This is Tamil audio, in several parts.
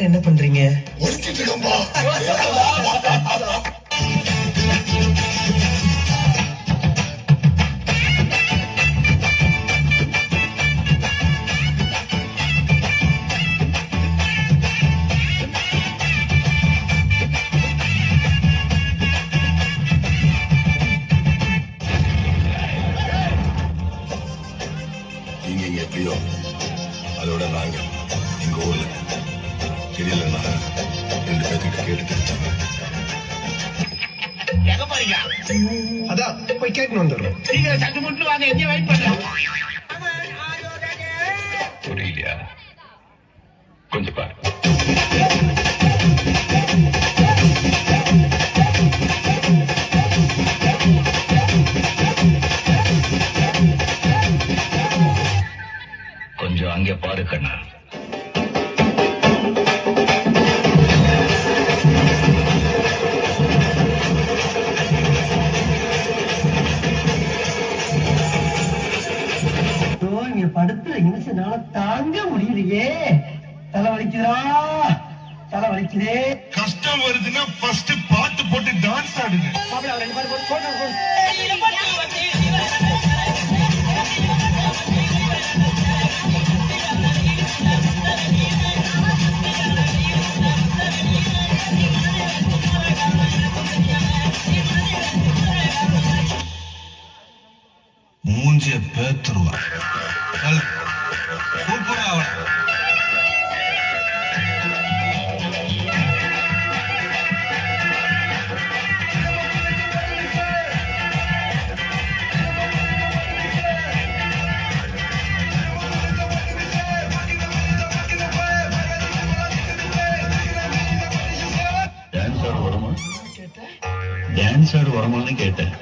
எல்லாரும் என்ன பண்றீங்க? நீங்க எப்படியோ அதோட நாங்க எங்க ஊர்ல. தெரியலன்னா ரெண்டு பேர்த்துக்கிட்ட கேட்டு தெரிஞ்சாங்க எங்க போறீங்க? அதான் போய் கேட்கணும் வந்துடுறோம். நீங்க சட்டு முட்டு வாங்க எங்கேயும் வெயிட் பண்ணலாம் புரியலையா? கொஞ்சம் பாரு. கொஞ்சம் அங்கே பாரு கண்ணா. ஐயோ, இங்க படுத்து நிமிஷனால தாங்க முடியலையே. தலை வலிக்குதா தலை வலிக்குதே. கஷ்டம் வருதுன்னா ஃபர்ஸ்ட் பாட்டு போட்டு டான்ஸ் ஆடுங்க. மூஞ்சிய பேத்துருவா சூப்பரா அவன டான்ஸ் ஆட வருமா? டான்ஸ் ஆட வருமான்னு கேட்டேன்.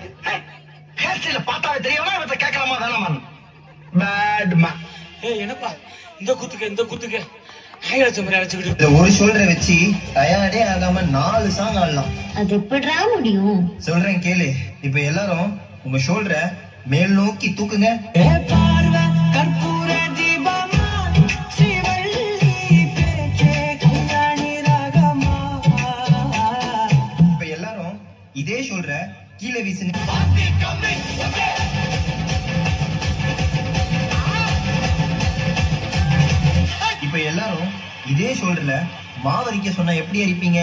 பார்த்தாவே தெரியவனா இவத்த கேட்கலாமா வேணாமா பேட் மேன் ஏய் என்னப்பா? இந்த குத்துக்கு இந்த குத்துக்கு. மாதிரி ஒரு ஷோல்டரை வச்சு டயர்டே ஆகாம நாலு சாங் ஆடலாம். அது எப்படிடா முடியும்? சொல்றேன் கேளு. இப்ப எல்லாரும் உங்க ஷோல்டரை மேல் நோக்கி தூக்குங்க. இதே ஷோல்டர்ல மாவரிக்க சொன்னா எப்படி அரிப்பீங்க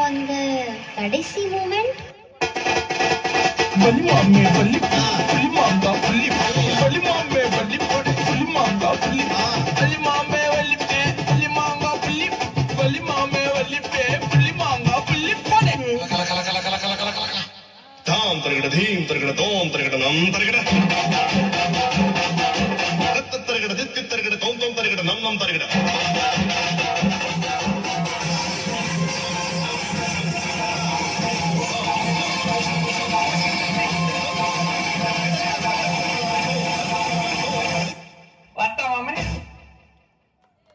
அந்த கடைசி மூமெண்ட் தாம் தருகிட தீம் தருகிட தோம் தருகிட நம் தருகிட தத்த தருகிட தித்தி தருகிட தோம் தோம் தருகிட நம் நம் Negra.